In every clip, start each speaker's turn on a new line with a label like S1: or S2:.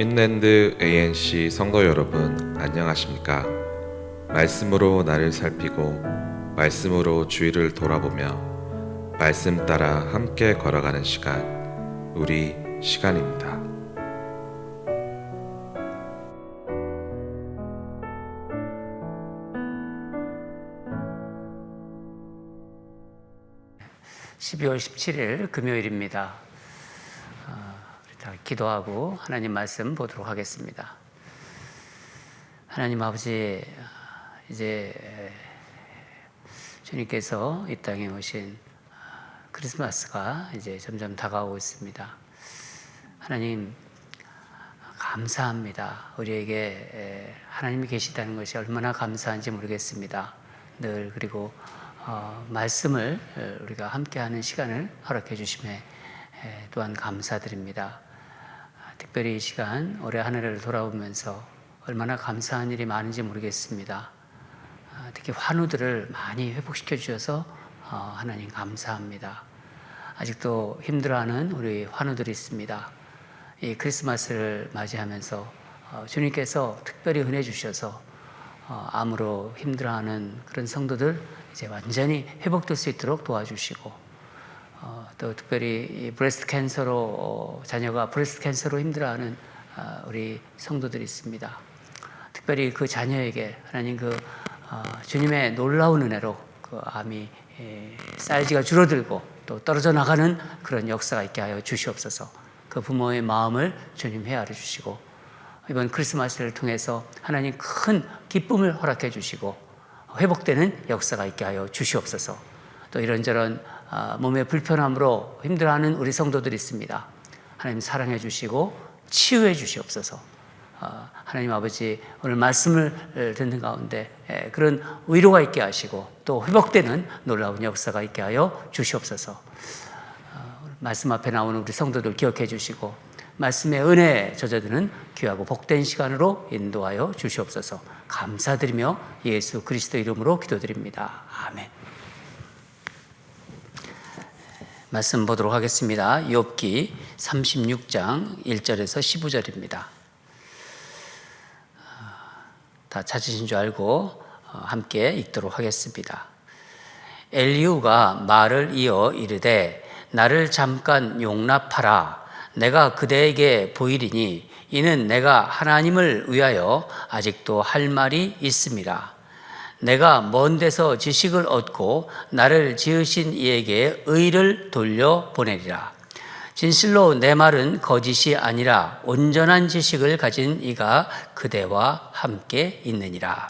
S1: 인랜드 ANC 선거 여러분 안녕하십니까? 말씀으로 나를 살피고 말씀으로 주위를 돌아보며 말씀 따라 함께 걸어가는 시간 우리 시간입니다.
S2: 십이월 17일 금요일입니다. 다 기도하고 하나님 말씀 보도록 하겠습니다. 하나님 아버지, 이제 주님께서 이 땅에 오신 크리스마스가 이제 점점 다가오고 있습니다. 하나님, 감사합니다. 우리에게 하나님이 계시다는 것이 얼마나 감사한지 모르겠습니다. 늘 그리고 어, 말씀을 우리가 함께하는 시간을 허락해 주심에 또한 감사드립니다. 특별히 이 시간 올해 한 해를 돌아오면서 얼마나 감사한 일이 많은지 모르겠습니다. 아, 특히 환우들을 많이 회복시켜 주셔서 어, 하나님 감사합니다. 아직도 힘들어하는 우리 환우들이 있습니다. 이 크리스마스를 맞이하면서 어, 주님께서 특별히 은혜 주셔서 어, 암으로 힘들어하는 그런 성도들 이제 완전히 회복될 수 있도록 도와주시고 또 특별히 브레스트 캔서로 자녀가 브레스트 캔서로 힘들어하는 아, 우리 성도들이 있습니다. 특별히 그 자녀에게 하나님 그 어, 주님의 놀라운 은혜로 그 암이 사이즈가 줄어들고 또 떨어져 나가는 그런 역사가 있게 하여 주시옵소서. 그 부모의 마음을 주님 헤아려 주시고 이번 크리스마스를 통해서 하나님 큰 기쁨을 허락해 주시고 회복되는 역사가 있게 하여 주시옵소서. 또 이런저런 아, 몸의 불편함으로 힘들어하는 우리 성도들이 있습니다. 하나님 사랑해 주시고 치유해 주시옵소서. 아, 하나님 아버지 오늘 말씀을 듣는 가운데 그런 위로가 있게 하시고 또 회복되는 놀라운 역사가 있게 하여 주시옵소서. 아, 말씀 앞에 나오는 우리 성도들 기억해 주시고 말씀의 은혜에 젖어드는 귀하고 복된 시간으로 인도하여 주시옵소서. 감사드리며 예수 그리스도 이름으로 기도드립니다. 아멘. 말씀 보도록 하겠습니다. 욥기 36장 1절에서 15절입니다. 다 찾으신 줄 알고 함께 읽도록 하겠습니다. 엘리우가 말을 이어 이르되 나를 잠깐 용납하라 내가 그대에게 보이리니 이는 내가 하나님을 위하여 아직도 할 말이 있습니다. 내가 먼 데서 지식을 얻고 나를 지으신 이에게 의를 돌려 보내리라. 진실로 내 말은 거짓이 아니라 온전한 지식을 가진 이가 그대와 함께 있느니라.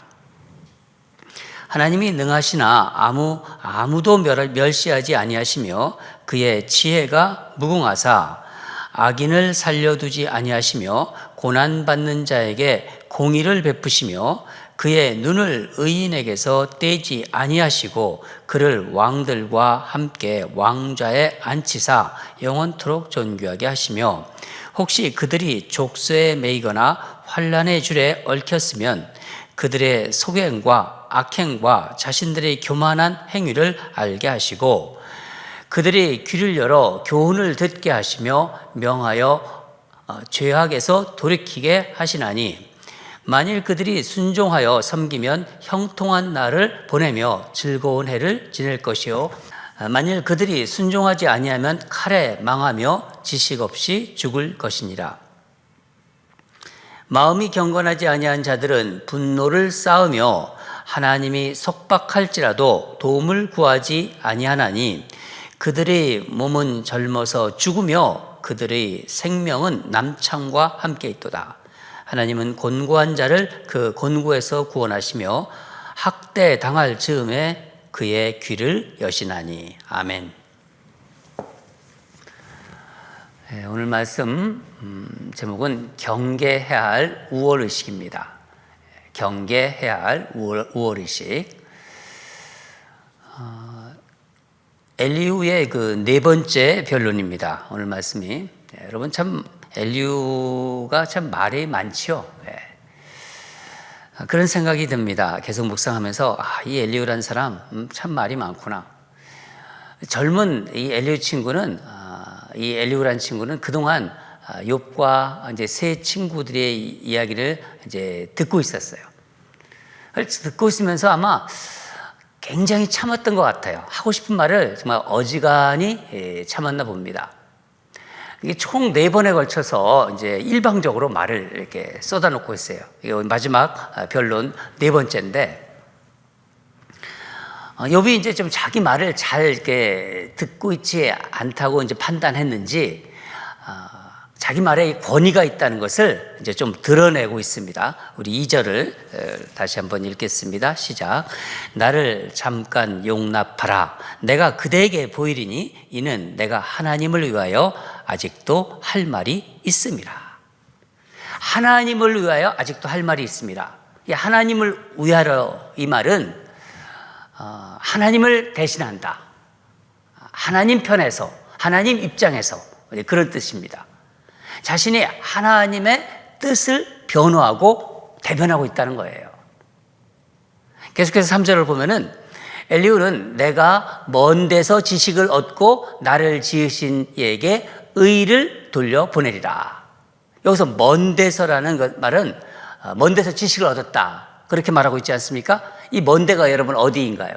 S2: 하나님이 능하시나 아무 아무도 멸시하지 아니하시며 그의 지혜가 무궁하사 악인을 살려두지 아니하시며 고난 받는 자에게 공의를 베푸시며 그의 눈을 의인에게서 떼지 아니하시고 그를 왕들과 함께 왕좌에 앉히사 영원토록 존귀하게 하시며 혹시 그들이 족쇄에 매이거나 환란의 줄에 얽혔으면 그들의 소행과 악행과 자신들의 교만한 행위를 알게 하시고 그들이 귀를 열어 교훈을 듣게 하시며 명하여 어, 죄악에서 돌이키게 하시나니 만일 그들이 순종하여 섬기면 형통한 날을 보내며 즐거운 해를 지낼 것이요 어, 만일 그들이 순종하지 아니하면 칼에 망하며 지식 없이 죽을 것이니라 마음이 경건하지 아니한 자들은 분노를 쌓으며 하나님이 속박할지라도 도움을 구하지 아니하나니 그들의 몸은 젊어서 죽으며 그들의 생명은 남창과 함께 있도다. 하나님은 곤고한 자를 그 곤고에서 구원하시며 학대 당할 즈음에 그의 귀를 여시나니 아멘. 네, 오늘 말씀 음, 제목은 경계해야 할 우월 의식입니다. 경계해야 할 우월, 우월 의식. 어, 엘리우의 그 네 번째 변론입니다. 오늘 말씀이 네, 여러분 참 엘리우가 참 말이 많지요. 네. 그런 생각이 듭니다. 계속 묵상하면서 아, 이 엘리우라는 사람 음, 참 말이 많구나. 젊은 이 엘리우 친구는 아, 이 엘리우라는 친구는 그동안 아, 욥과 이제 세 친구들의 이- 이야기를 이제 듣고 있었어요. 듣고 있으면서 아마 굉장히 참았던 것 같아요. 하고 싶은 말을 정말 어지간히 예, 참았나 봅니다. 이게 총 네 번에 걸쳐서 이제 일방적으로 말을 이렇게 쏟아놓고 있어요. 이게 마지막 아, 변론 네 번째인데, 어, 욥이 이제 좀 자기 말을 잘 이렇게 듣고 있지 않다고 이제 판단했는지, 아, 자기 말에 이 권위가 있다는 것을 이제 좀 드러내고 있습니다. 우리 2절을 다시 한번 읽겠습니다. 시작. 나를 잠깐 용납하라. 내가 그대에게 보이리니 이는 내가 하나님을 위하여 아직도 할 말이 있습니다. 하나님을 위하여 아직도 할 말이 있습니다. 이 하나님을 위하여 이 말은 어, 하나님을 대신한다. 하나님 편에서, 하나님 입장에서 그런 뜻입니다. 자신이 하나님의 뜻을 변호하고 대변하고 있다는 거예요. 계속해서 3절을 보면은 엘리우는 내가 먼 데서 지식을 얻고 나를 지으신 이에게 의를 돌려 보내리라. 여기서 먼 데서라는 것- 말은 어, 먼 데서 지식을 얻었다. 그렇게 말하고 있지 않습니까? 이 먼 데가 여러분 어디인가요?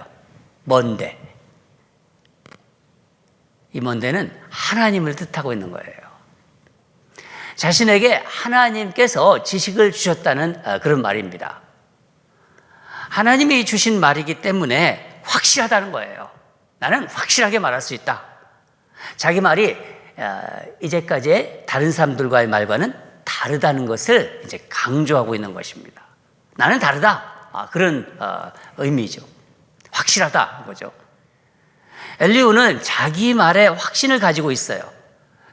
S2: 먼 데. 이 먼 데는 하나님을 뜻하고 있는 거예요. 자신에게 하나님께서 지식을 주셨다는 어, 그런 말입니다. 하나님이 주신 말이기 때문에 확실하다는 거예요. 나는 확실하게 말할 수 있다. 자기 말이 어, 이제까지의 다른 사람들과의 말과는 다르다는 것을 이제 강조하고 있는 것입니다. 나는 다르다. 아, 그런 어, 의미죠. 확실하다 거죠. 엘리우는 자기 말에 확신을 가지고 있어요.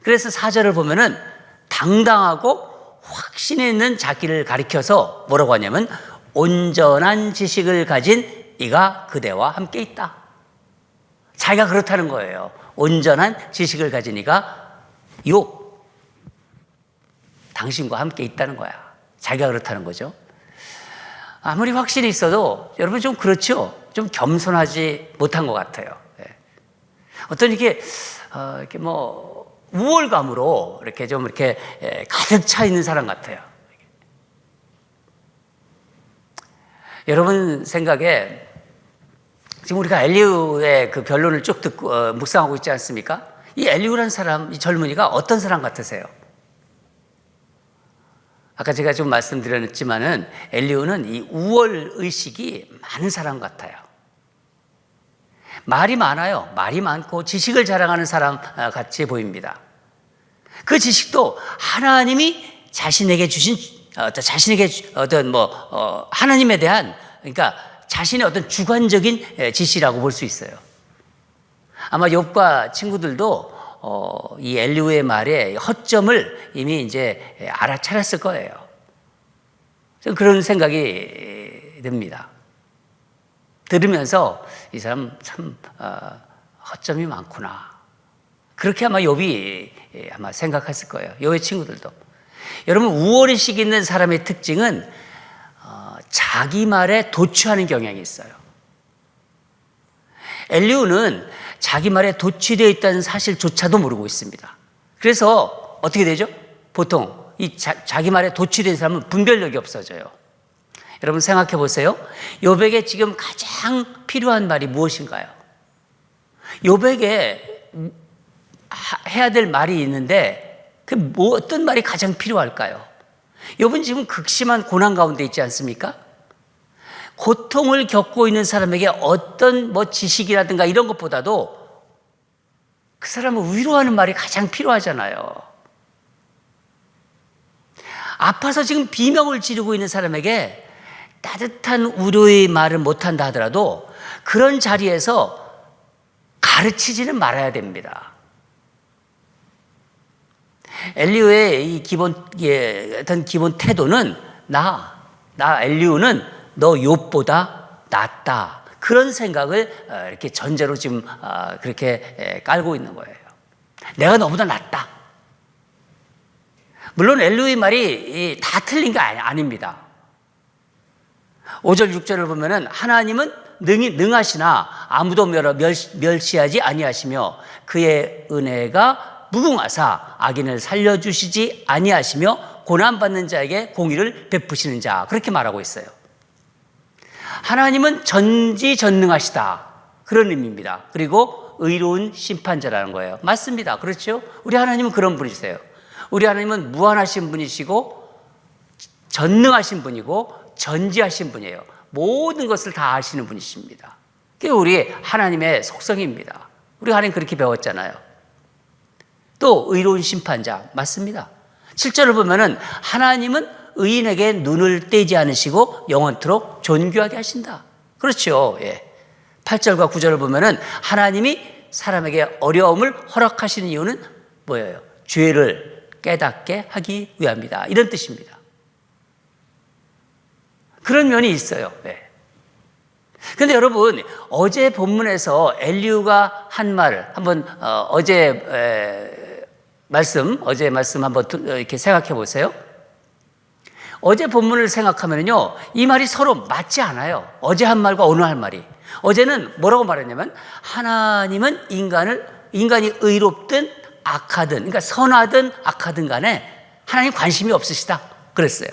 S2: 그래서 사절을 보면은 당당하고 확신 있는 자기를 가리켜서 뭐라고 하냐면 온전한 지식을 가진 이가 그대와 함께 있다. 자기가 그렇다는 거예요. 온전한 지식을 가진 이가 요 당신과 함께 있다는 거야. 자기가 그렇다는 거죠. 아무리 확신이 있어도 여러분 좀 그렇죠. 좀 겸손하지 못한 것 같아요. 예. 어떤 이렇게 어, 이렇게 뭐 우월감으로 이렇게 좀 이렇게 예, 가득 차 있는 사람 같아요. 여러분 생각에 지금 우리가 엘리우의 그 변론을 쭉 듣고 어, 묵상하고 있지 않습니까? 이 엘리우라는 사람, 이 젊은이가 어떤 사람 같으세요? 아까 제가 좀 말씀드렸지만은 엘리우는 이 우월 의식이 많은 사람 같아요. 말이 많아요. 말이 많고 지식을 자랑하는 사람 아, 같이 보입니다. 그 지식도 하나님이 자신에게 주신 어떤 자신에게 주- 어떤 뭐 어, 하나님에 대한 그러니까 자신의 어떤 주관적인 에, 지시라고 볼 수 있어요. 아마 욥과 친구들도 어, 이 엘리우의 말에 허점을 이미 이제 알아차렸을 거예요. 그런 생각이 듭니다. 들으면서 이 사람 참 어, 허점이 많구나. 그렇게 아마 욥이 아마 생각했을 거예요. 욥의 친구들도. 여러분 우월의식 있는 사람의 특징은 어, 자기 말에 도취하는 경향이 있어요. 엘리우는 자기 말에 도취되어 있다는 사실조차도 모르고 있습니다. 그래서 어떻게 되죠? 보통 이 자, 자기 말에 도취된 사람은 분별력이 없어져요. 여러분 생각해 보세요. 요백에 지금 가장 필요한 말이 무엇인가요? 요백에 하- 해야 될 말이 있는데 그 뭐 어떤 말이 가장 필요할까요? 요번 지금 극심한 고난 가운데 있지 않습니까? 고통을 겪고 있는 사람에게 어떤 뭐 지식이라든가 이런 것보다도 그 사람을 위로하는 말이 가장 필요하잖아요. 아파서 지금 비명을 지르고 있는 사람에게 따뜻한 위로의 말을 못한다 하더라도 그런 자리에서 가르치지는 말아야 됩니다. 엘리우의 이 기본 예, 어떤 기본 태도는 나, 나 엘리우는 너 욥보다 낫다. 그런 생각을 어, 이렇게 전제로 지금 어, 그렇게 에, 깔고 있는 거예요. 내가 너보다 낫다. 물론 엘리우의 말이 이, 다 틀린 게 아닙니다. 5절 6절을 보면은 하나님은 능히 능하시나 아무도 멸, 멸, 멸시하지 아니하시며 그의 은혜가 무궁하사 악인을 살려주시지 아니하시며 고난받는 자에게 공의를 베푸시는 자 그렇게 말하고 있어요. 하나님은 전지전능하시다 그런 의미입니다. 그리고 의로운 심판자라는 거예요. 맞습니다. 그렇죠? 우리 하나님은 그런 분이세요. 우리 하나님은 무한하신 분이시고 전능하신 분이고 전지하신 분이에요. 모든 것을 다 아시는 분이십니다. 그게 우리 하나님의 속성입니다. 우리 하나님 그렇게 배웠잖아요. 또 의로운 심판자 맞습니다. 7절을 보면은 하나님은 의인에게 눈을 떼지 않으시고 영원토록 존귀하게 하신다. 그렇죠. 예. 8절과 9절을 보면은 하나님이 사람에게 어려움을 허락하시는 이유는 뭐예요? 죄를 깨닫게 하기 위함이다. 이런 뜻입니다. 그런 면이 있어요. 네. 근데 여러분 어제 본문에서 엘리우가 한말 한번 어, 에, 말씀 어제 말씀 한번 두- 어, 이렇게 생각해 보세요. 어제 본문을 생각하면요 이 말이 서로 맞지 않아요. 어제 한 말과 오늘 한 말이 어제는 뭐라고 말했냐면 하나님은 인간을 인간이 의롭든 악하든 그러니까 선하든 악하든 간에 하나님 관심이 없으시다 그랬어요.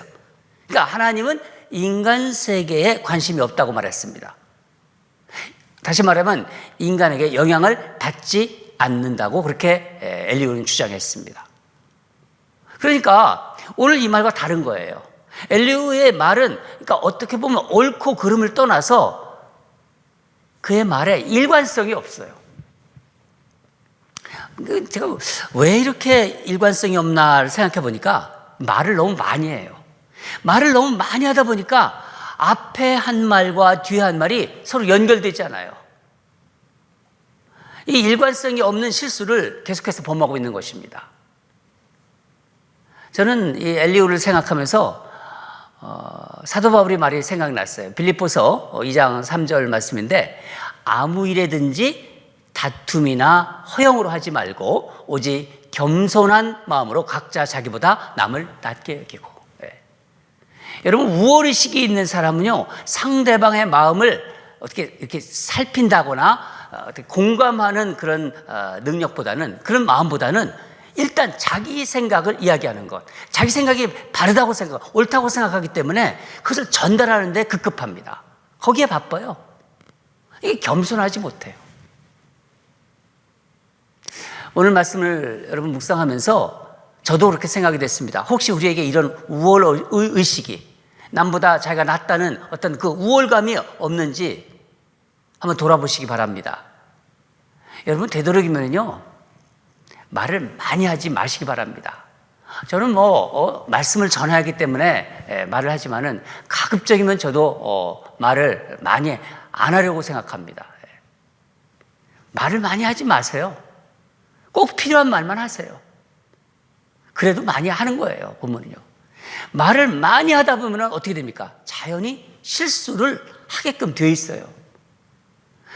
S2: 그러니까 하나님은 인간 세계에 관심이 없다고 말했습니다. 다시 말하면 인간에게 영향을 받지 않는다고 그렇게 엘리오는 주장했습니다. 그러니까 오늘 이 말과 다른 거예요. 엘리우의 말은 그러니까 어떻게 보면 옳고 그름을 떠나서 그의 말에 일관성이 없어요. 그 제가 왜 이렇게 일관성이 없나를 생각해 보니까 말을 너무 많이 해요. 말을 너무 많이 하다 보니까 앞에 한 말과 뒤에 한 말이 서로 연결되잖아요. 이 일관성이 없는 실수를 계속해서 범하고 있는 것입니다. 저는 이 엘리우를 생각하면서 어, 사도 바울의 말이 생각났어요. 빌립보서 2장 3절 말씀인데 아무 일에든지 다툼이나 허영으로 하지 말고 오직 겸손한 마음으로 각자 자기보다 남을 낮게 여기고 예. 여러분 우월의식이 있는 사람은요 상대방의 마음을 어떻게 이렇게 살핀다거나 어, 공감하는 그런 어, 능력보다는 그런 마음보다는 일단 자기 생각을 이야기하는 것, 자기 생각이 바르다고 생각, 옳다고 생각하기 때문에 그것을 전달하는데 급급합니다. 거기에 바빠요. 이게 겸손하지 못해요. 오늘 말씀을 여러분 묵상하면서 저도 그렇게 생각이 됐습니다. 혹시 우리에게 이런 우월 의식이 남보다 자기가 낫다는 어떤 그 우월감이 없는지 한번 돌아보시기 바랍니다. 여러분 되도록이면요 말을 많이 하지 마시기 바랍니다. 저는 뭐 어, 말씀을 전하기 때문에 에, 말을 하지만은 가급적이면 저도 어, 말을 많이 안 하려고 생각합니다. 예. 말을 많이 하지 마세요. 꼭 필요한 말만 하세요. 그래도 많이 하는 거예요, 본문은요. 말을 많이 하다 보면 어떻게 됩니까? 자연히 실수를 하게끔 돼 있어요.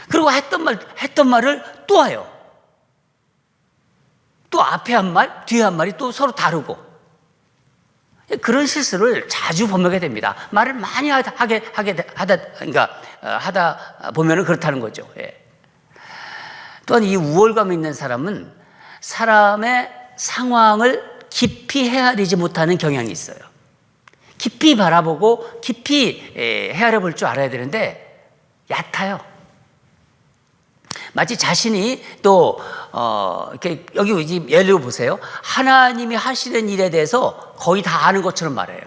S2: 그리고 했던 말, 했던 말을 또 해요. 또 앞에 한 말, 뒤에 한 말이 또 서로 다르고. 그런 실수를 자주 범하게 됩니다. 말을 많이 하다, 하게, 하게, 하다, 그러니까, 어, 하다 보면 그렇다는 거죠. 예. 또한 이 우월감 있는 사람은 사람의 상황을 깊이 헤아리지 못하는 경향이 있어요. 깊이 바라보고 깊이 헤아려 볼 줄 알아야 되는데 얕아요. 마치 자신이 또, 어, 이렇게 여기 이 예를 들어 보세요. 하나님이 하시는 일에 대해서 거의 다 아는 것처럼 말해요.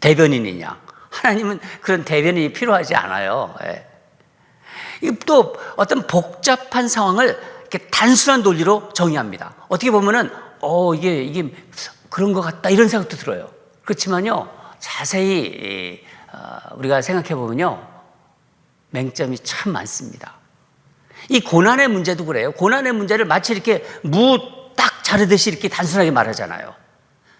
S2: 대변인이냐. 하나님은 그런 대변인이 필요하지 않아요. 예. 또 어떤 복잡한 상황을 이렇게 단순한 논리로 정의합니다. 어떻게 보면은, 어, 이게, 이게 그런 것 같다. 이런 생각도 들어요. 그렇지만요, 자세히, 어, 우리가 생각해 보면요, 맹점이 참 많습니다. 이 고난의 문제도 그래요. 고난의 문제를 마치 이렇게 무 딱 자르듯이 이렇게 단순하게 말하잖아요.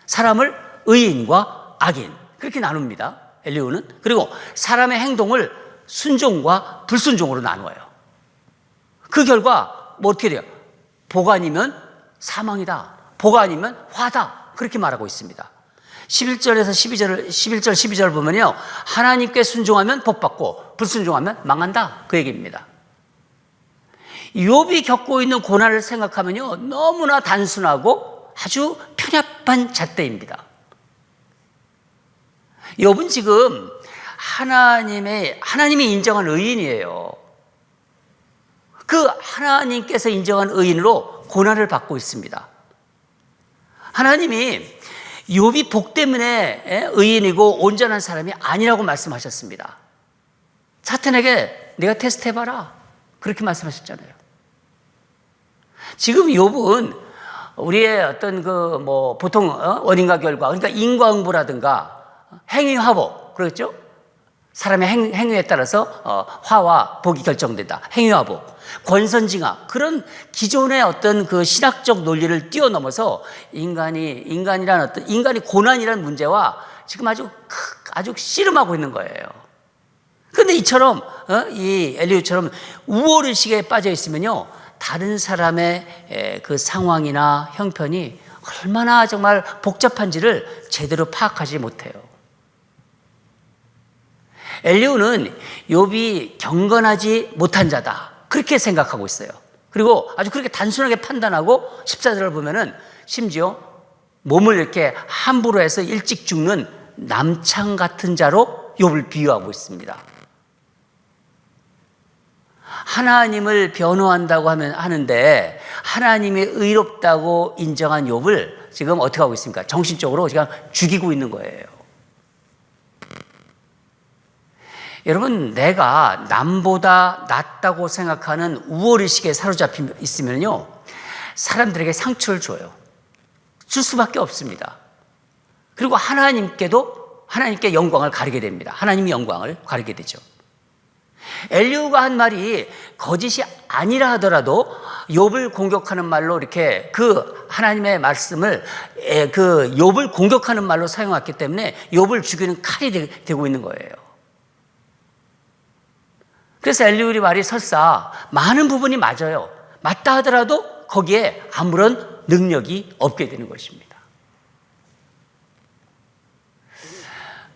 S2: 사람을 의인과 악인 그렇게 나눕니다. 엘리오는 그리고 사람의 행동을 순종과 불순종으로 나누어요. 그 결과 뭐 어떻게 돼요? 복 아니면 사망이다. 복 아니면 화다. 그렇게 말하고 있습니다. 11절에서 12절, 11절, 12절 보면요. 하나님께 순종하면 복 받고 불순종하면 망한다. 그 얘기입니다. 욥이 겪고 있는 고난을 생각하면요. 너무나 단순하고 아주 편협한 잣대입니다. 욥은 지금 하나님의 하나님이 인정한 의인이에요. 그 하나님께서 인정한 의인으로 고난을 받고 있습니다. 하나님이 욥이 복 때문에 예, 의인이고 온전한 사람이 아니라고 말씀하셨습니다. 사탄에게 내가 테스트 해봐라. 그렇게 말씀하셨잖아요. 지금 욥은 우리의 어떤 그 뭐 보통 어? 원인과 결과 그러니까 인과응보라든가 행위화복 그렇죠? 사람의 행, 행위에 따라서 어, 화와 복이 결정된다. 행위화복, 권선징악 그런 기존의 어떤 그 신학적 논리를 뛰어넘어서 인간이 인간이란 어떤 인간이 고난이라는 문제와 지금 아주 크- 아주 씨름하고 있는 거예요. 근데 이처럼 어? 이 엘리우처럼 우월의식에 빠져 있으면요 다른 사람의 에, 그 상황이나 형편이 얼마나 정말 복잡한지를 제대로 파악하지 못해요. 엘리우는 욥이 경건하지 못한 자다 그렇게 생각하고 있어요. 그리고 아주 그렇게 단순하게 판단하고 14절을 보면은 심지어 몸을 이렇게 함부로 해서 일찍 죽는 남창 같은 자로 욥을 비유하고 있습니다. 하나님을 변호한다고 하면 하는데 하나님이 의롭다고 인정한 욥을 지금 어떻게 하고 있습니까? 정신적으로 지금 죽이고 있는 거예요. 여러분, 내가 남보다 낫다고 생각하는 우월의식에 사로잡혀 있으면요, 사람들에게 상처를 줘요. 줄 수밖에 없습니다. 그리고 하나님께도 하나님께 영광을 가리게 됩니다. 하나님이 영광을 가리게 되죠. 엘리우가 한 말이 거짓이 아니라 하더라도 욥을 공격하는 말로 이렇게 그 하나님의 말씀을 에, 그 욥을 공격하는 말로 사용했기 때문에 욥을 죽이는 칼이 되, 되고 있는 거예요. 그래서 엘리우의 말이 설사 많은 부분이 맞아요. 맞다 하더라도 거기에 아무런 능력이 없게 되는 것입니다.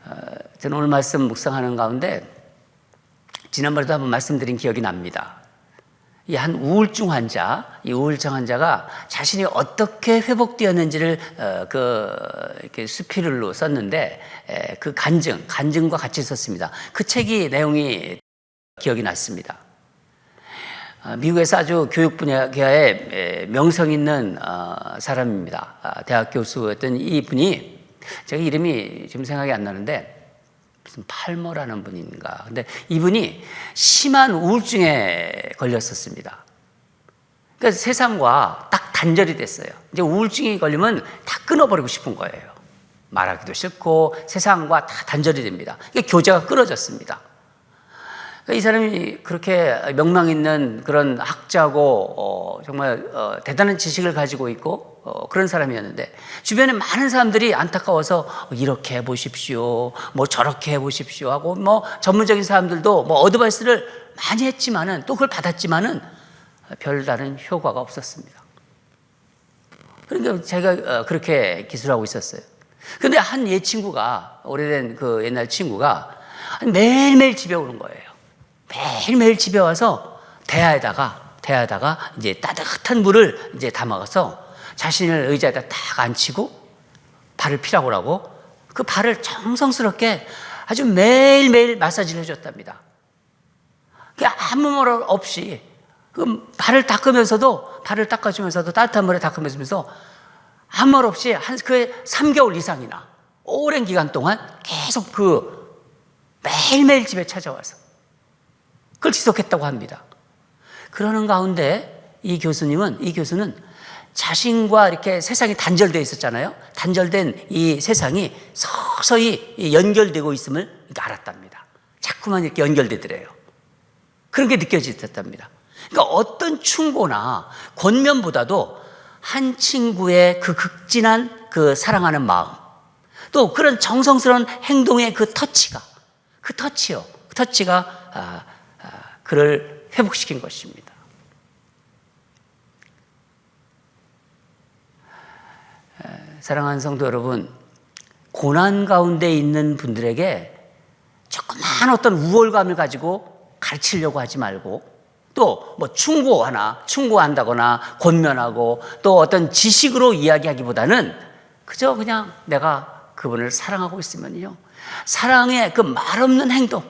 S2: 어, 저는 오늘 말씀 묵상하는 가운데 지난번에도 한번 말씀드린 기억이 납니다. 이 한 우울증 환자, 이 우울증 환자가 자신이 어떻게 회복되었는지를 어, 그 이렇게 수필로 썼는데 에, 그 간증, 간증과 같이 썼습니다. 그 책이 내용이 기억이 났습니다. 아, 미국에서 아주 교육 분야에 에, 명성 있는 어, 사람입니다. 아, 대학 교수였던 이 분이 제가 이름이 지금 생각이 안 나는데 무슨 팔머라는 분인가. 근데 이분이 심한 우울증에 걸렸었습니다. 그러니까 세상과 딱 단절이 됐어요. 이제 우울증이 걸리면 다 끊어버리고 싶은 거예요. 말하기도 싫고 세상과 다 단절이 됩니다. 그러니까 교제가 끊어졌습니다. 그러니까 이 사람이 그렇게 명망 있는 그런 학자고 어, 정말 어, 대단한 지식을 가지고 있고 어, 그런 사람이었는데 주변에 많은 사람들이 안타까워서 이렇게 해보십시오, 뭐 저렇게 해보십시오 하고 뭐 전문적인 사람들도 뭐 어드바이스를 많이 했지만은 또 그걸 받았지만은 별다른 효과가 없었습니다. 그러니까 제가 어, 그렇게 기술하고 있었어요. 근데 한옛 친구가 오래된 그 옛날 친구가 매일매일 집에 오는 거예요. 매일매일 집에 와서 대야에다가 대야에다가 이제 따뜻한 물을 이제 담아서 자신을 의자에다 딱 앉히고 발을 피라고 하고 그 발을 정성스럽게 아주 매일매일 마사지를 해줬답니다. 그 아무 말 없이 그 발을 닦으면서도 발을 닦아주면서도 따뜻한 물에 닦으면서 아무 말 없이 한 그 3개월 이상이나 오랜 기간 동안 계속 그 매일매일 집에 찾아와서 그걸 지속했다고 합니다. 그러는 가운데 이 교수님은 이 교수는 자신과 이렇게 세상이 단절되어 있었잖아요. 단절된 이 세상이 서서히 연결되고 있음을 알았답니다. 자꾸만 이렇게 연결되더래요. 그런 게 느껴지셨답니다. 그러니까 어떤 충고나 권면보다도 한 친구의 그 극진한 그 사랑하는 마음, 또 그런 정성스러운 행동의 그 터치가, 그 터치요, 그 터치가 아, 아, 그를 회복시킨 것입니다. 사랑하는 성도 여러분, 고난 가운데 있는 분들에게 조그만 어떤 우월감을 가지고 가르치려고 하지 말고 또 뭐 충고하나 충고한다거나 권면하고 또 어떤 지식으로 이야기하기보다는 그저 그냥 내가 그분을 사랑하고 있으면요 사랑의 그 말 없는 행동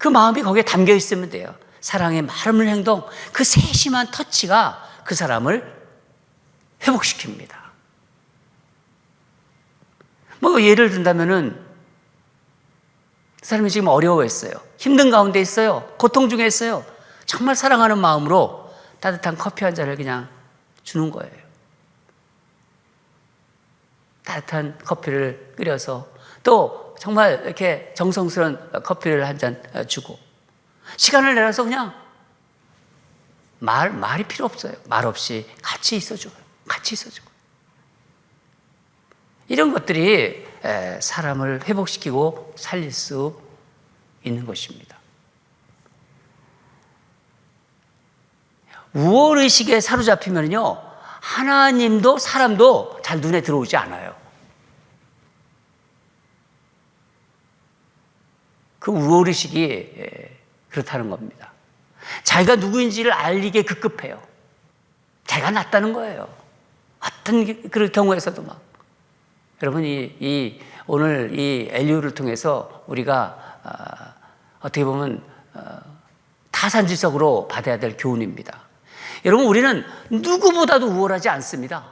S2: 그 마음이 거기에 담겨 있으면 돼요 사랑의 말없는 행동 그 세심한 터치가 그 사람을 회복시킵니다 뭐 예를 든다면은 그 사람이 지금 어려워했어요. 힘든 가운데 있어요. 고통 중에 있어요. 정말 사랑하는 마음으로 따뜻한 커피 한 잔을 그냥 주는 거예요. 따뜻한 커피를 끓여서 또 정말 이렇게 정성스러운 커피를 한 잔 주고 시간을 내서 그냥 말 말이 필요 없어요. 말 없이 같이 있어줘요. 같이 있어주고 이런 것들이 에, 사람을 회복시키고 살릴 수 있는 것입니다. 우월의식에 사로잡히면요, 하나님도 사람도 잘 눈에 들어오지 않아요. 그 우월의식이 에, 그렇다는 겁니다. 자기가 누구인지를 알리게 급급해요. 자기가 낫다는 거예요. 어떤 그런 경우에서도 막. 여러분, 이, 이 오늘 이 엘리우를 통해서 우리가 아, 어떻게 보면 어, 타산지석으로 받아야 될 교훈입니다. 여러분, 우리는 누구보다도 우월하지 않습니다.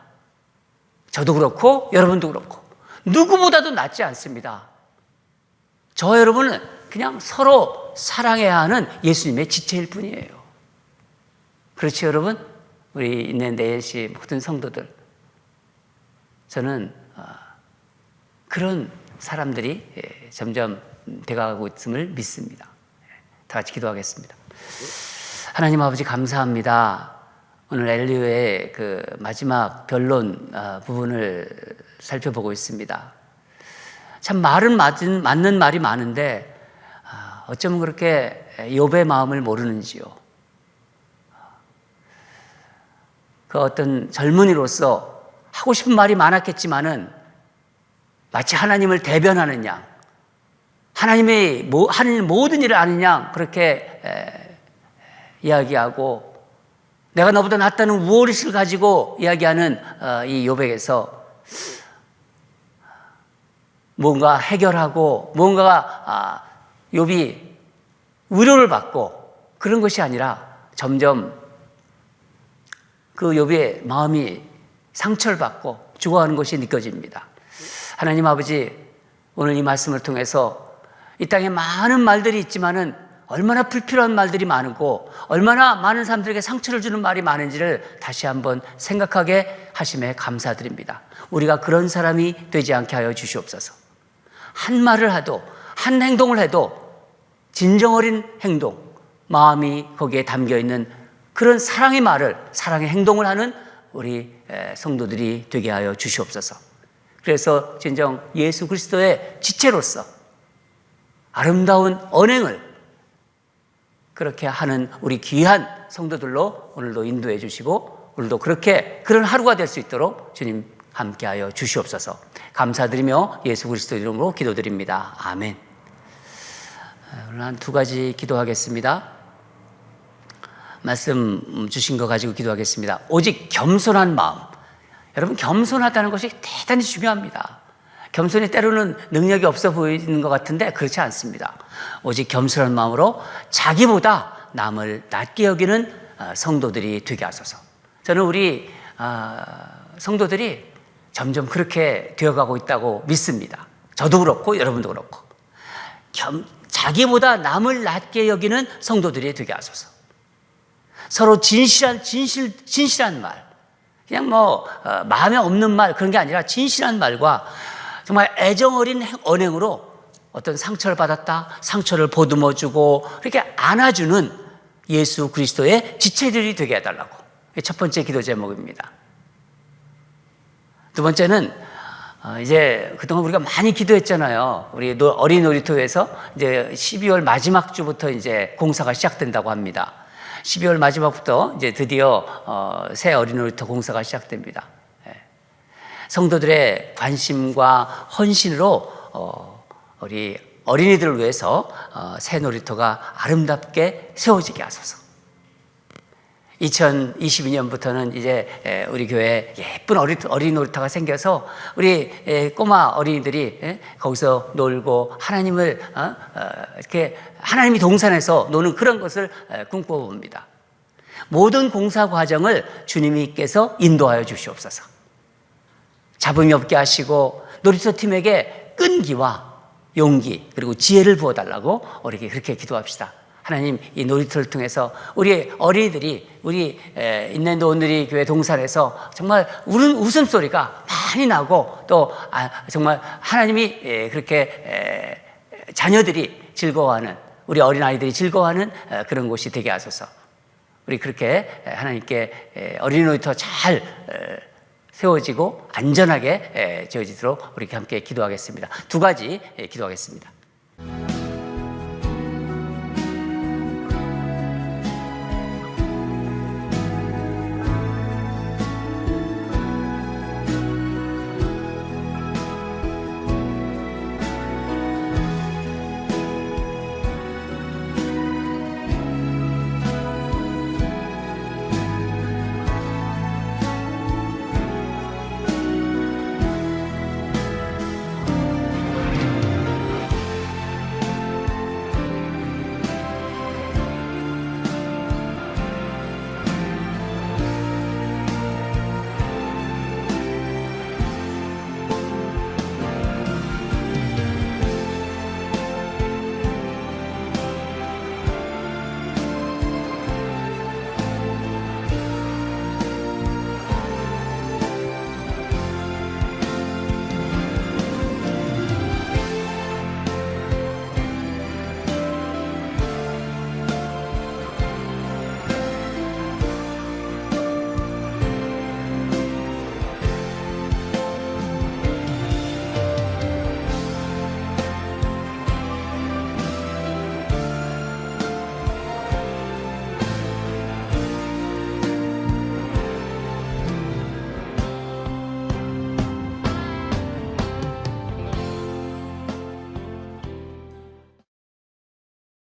S2: 저도 그렇고 여러분도 그렇고 누구보다도 낫지 않습니다. 저 여러분은 그냥 서로 사랑해야 하는 예수님의 지체일 뿐이에요. 그렇지 여러분? 우리 있는 내시 모든 성도들 저는 아, 그런 사람들이 예, 점점 돼가고 있음을 믿습니다. 다 같이 기도하겠습니다. 하나님 아버지 감사합니다. 오늘 엘리오의 그 마지막 변론 아, 부분을 살펴보고 있습니다. 참 말은 맞은, 맞는 말이 많은데 아, 어쩌면 그렇게 욥의 마음을 모르는지요. 그 어떤 젊은이로서 하고 싶은 말이 많았겠지만은 마치 하나님을 대변하는 양, 하나님의 하나님 모든 일을 아는 양 그렇게 에, 이야기하고 내가 너보다 낫다는 우월의식을 가지고 이야기하는 어, 이 요백에서 뭔가 해결하고 뭔가 아, 욥이 위로를 받고 그런 것이 아니라 점점 그 욥의 마음이 상처를 받고 죽어가는 것이 느껴집니다. 하나님 아버지 오늘 이 말씀을 통해서 이 땅에 많은 말들이 있지만은 얼마나 불필요한 말들이 많고 얼마나 많은 사람들에게 상처를 주는 말이 많은지를 다시 한번 생각하게 하심에 감사드립니다. 우리가 그런 사람이 되지 않게 하여 주시옵소서. 한 말을 해도 한 행동을 해도 진정 어린 행동, 마음이 거기에 담겨 있는 그런 사랑의 말을 사랑의 행동을 하는 우리 성도들이 되게 하여 주시옵소서. 그래서 진정 예수 그리스도의 지체로서 아름다운 언행을 그렇게 하는 우리 귀한 성도들로 오늘도 인도해 주시고 오늘도 그렇게 그런 하루가 될 수 있도록 주님 함께하여 주시옵소서. 감사드리며 예수 그리스도 이름으로 기도드립니다. 아멘. 오늘 한 두 가지 기도하겠습니다. 말씀 주신 거 가지고 기도하겠습니다. 오직 겸손한 마음. 여러분, 겸손하다는 것이 대단히 중요합니다. 겸손이 때로는 능력이 없어 보이는 것 같은데 그렇지 않습니다. 오직 겸손한 마음으로 자기보다 남을 낮게 여기는 어, 성도들이 되게 하소서. 저는 우리 어, 성도들이 점점 그렇게 되어가고 있다고 믿습니다. 저도 그렇고 여러분도 그렇고. 겸, 자기보다 남을 낮게 여기는 성도들이 되게 하소서. 서로 진실한 진실 진실한 말, 그냥 뭐 어, 마음에 없는 말 그런 게 아니라 진실한 말과 정말 애정 어린 언행으로 어떤 상처를 받았다 상처를 보듬어 주고 이렇게 안아주는 예수 그리스도의 지체들이 되게 해달라고 첫 번째 기도 제목입니다. 두 번째는 어, 이제 그동안 우리가 많이 기도했잖아요. 우리 어린 놀이터에서 이제 12월 마지막 주부터 이제 공사가 시작된다고 합니다. 12월 마지막부터 이제 드디어 어, 새 어린이놀이터 공사가 시작됩니다. 예. 성도들의 관심과 헌신으로 어, 우리 어린이들을 위해서 어, 새 놀이터가 아름답게 세워지게 하소서. 2022년부터는 이제 에, 우리 교회에 예쁜 어린, 어린 놀이터가 생겨서 우리 에, 꼬마 어린이들이 에, 거기서 놀고 하나님을 어? 어, 이렇게 하나님이 동산에서 노는 그런 것을 에, 꿈꿔봅니다. 모든 공사 과정을 주님께서 인도하여 주시옵소서. 잡음이 없게 하시고 놀이터 팀에게 끈기와 용기 그리고 지혜를 부어달라고 우리에게 그렇게 기도합시다. 하나님 이 놀이터를 통해서 우리 어린이들이 우리 에, 인랜드 오늘이 교회 동산에서 정말 우는 웃음소리가 많이 나고 또 아, 정말 하나님이 에, 그렇게 에, 자녀들이 즐거워하는 우리 어린아이들이 즐거워하는 에, 그런 곳이 되게 하소서. 우리 그렇게 하나님께 에, 어린이 놀이터 잘 에, 세워지고 안전하게 에, 지어지도록 우리 함께 기도하겠습니다. 두 가지 에, 기도하겠습니다.